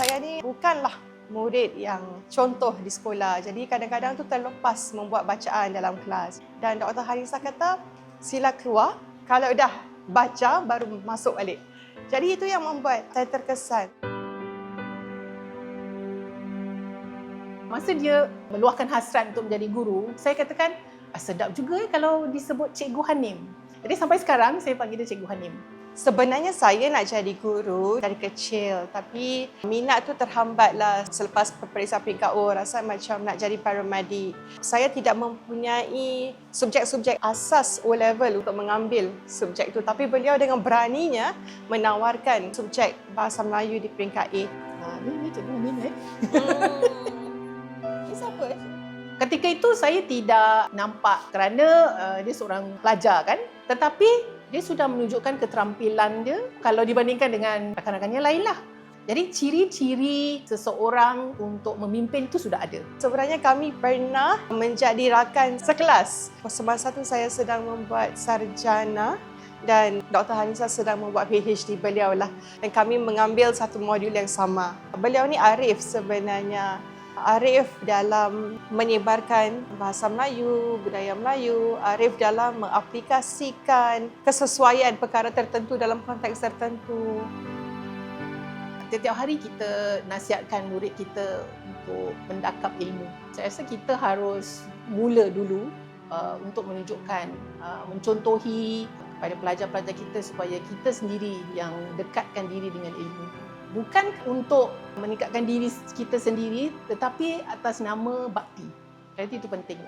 Saya ni bukanlah murid yang contoh di sekolah. Jadi kadang-kadang tu terlepas membuat bacaan dalam kelas. Dan Dr. Harisa kata, sila keluar. Kalau dah baca, baru masuk balik. Jadi itu yang membuat saya terkesan. Masa dia meluahkan hasrat untuk menjadi guru, saya katakan, ah, sedap juga eh kalau disebut Cikgu Hanim. Jadi sampai sekarang saya panggil dia Cikgu Hanim. Sebenarnya saya nak jadi guru dari kecil tapi minat tu terhambatlah selepas peperiksaan peringkat O rasa macam nak jadi paramedic. Saya tidak mempunyai subjek-subjek asas O level untuk mengambil subjek tu tapi beliau dengan beraninya menawarkan subjek bahasa Melayu di peringkat A. Ha, ni, ni Cikgu eh. Ini siapa? Ketika itu saya tidak nampak kerana uh, dia seorang pelajar kan. Tetapi dia sudah menunjukkan keterampilan dia kalau dibandingkan dengan rakan-rakannya lainlah. Jadi ciri-ciri seseorang untuk memimpin itu sudah ada. Sebenarnya kami pernah menjadi rakan sekelas. Semasa tu saya sedang membuat sarjana dan Dr. Hanisa sedang membuat PhD beliau lah. Dan kami mengambil satu modul yang sama. Beliau ni arif sebenarnya. Arif dalam menyebarkan bahasa Melayu, budaya Melayu, arif dalam mengaplikasikan kesesuaian perkara tertentu dalam konteks tertentu. Setiap hari kita nasihatkan murid kita untuk mendakap ilmu. Saya rasa kita harus mula dulu uh, untuk menunjukkan, uh, mencontohi kepada pelajar-pelajar kita supaya kita sendiri yang dekatkan diri dengan ilmu. Bukan untuk meningkatkan diri kita sendiri tetapi atas nama bakti. Jadi itu penting.